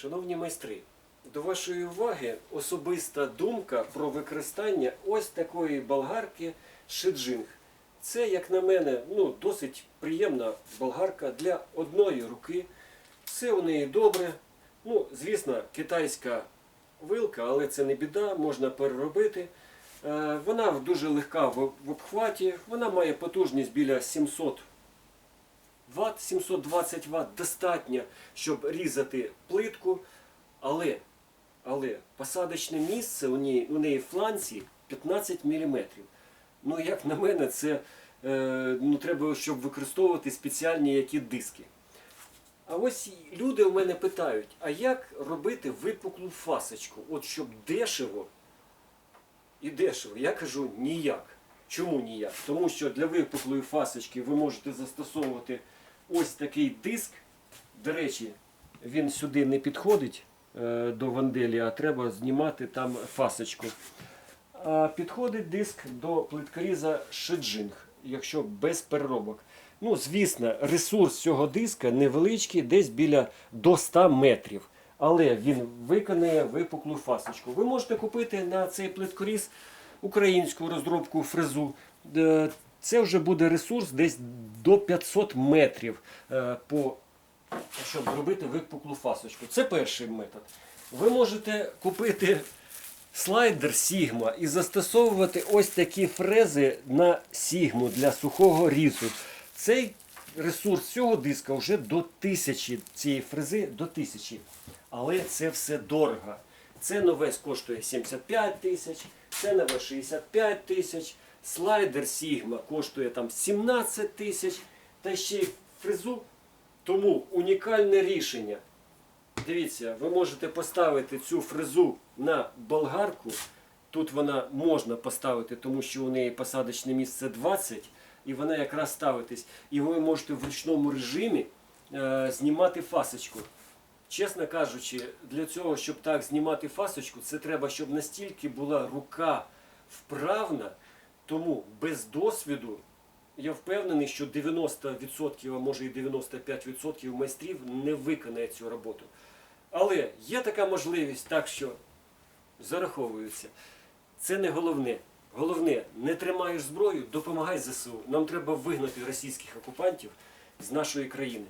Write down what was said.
Шановні майстри, до вашої уваги особиста думка про використання ось такої болгарки Шиджинг. Це, як на мене, ну, досить приємна болгарка для одної руки. Все у неї добре. Ну, звісно, китайська вилка, але це не біда, можна переробити. Е, Вона дуже легка в в обхваті, вона має потужність біля 700 Вт, 720 Вт достатньо, щоб різати плитку, але, але посадочне місце у неї, у неї фланці 15 мм. Ну, як на мене, це е, ну, треба, щоб використовувати спеціальні які диски. А ось люди у мене питають, а як робити випуклу фасочку? От щоб дешево і дешево. Я кажу ніяк. Чому ніяк? Тому що для випуклої фасочки ви можете застосовувати ось такий диск. До речі, він сюди не підходить е, до ванделі, а треба знімати там фасочку. Підходить диск до плиткоріза Шиджинг, якщо без переробок. Ну, звісно, ресурс цього диска невеличкий, десь біля до 100 метрів. Але він виконує випуклу фасочку. Ви можете купити на цей плиткоріз українську розробку фрезу. Е, Це вже буде ресурс десь до 500 метрів, е, по, щоб зробити випуклу фасочку. Це перший метод. Ви можете купити слайдер Sigma і застосовувати ось такі фрези на Sigma для сухого різу. Цей ресурс цього диска вже до 1000 цієї фрези до 1000. Але це все дорого. Це нове коштує 75 тисяч, це нове 65 тисяч, слайдер Sigma коштує там 17 тисяч, та ще й фрезу. Тому унікальне рішення. Дивіться, ви можете поставити цю фрезу на болгарку. Тут вона можна поставити, тому що у неї посадочне місце 20, і вона якраз ставитись. І ви можете в ручному режимі е, знімати фасочку. Чесно кажучи, для цього, щоб так знімати фасочку, це треба, щоб настільки була рука вправна, тому без досвіду я впевнений, що 90%, а може і 95% майстрів не виконає цю роботу. Але є така можливість, так що зараховуються. Це не головне. Головне, не тримаєш зброю, допомагай ЗСУ. Нам треба вигнати російських окупантів з нашої країни.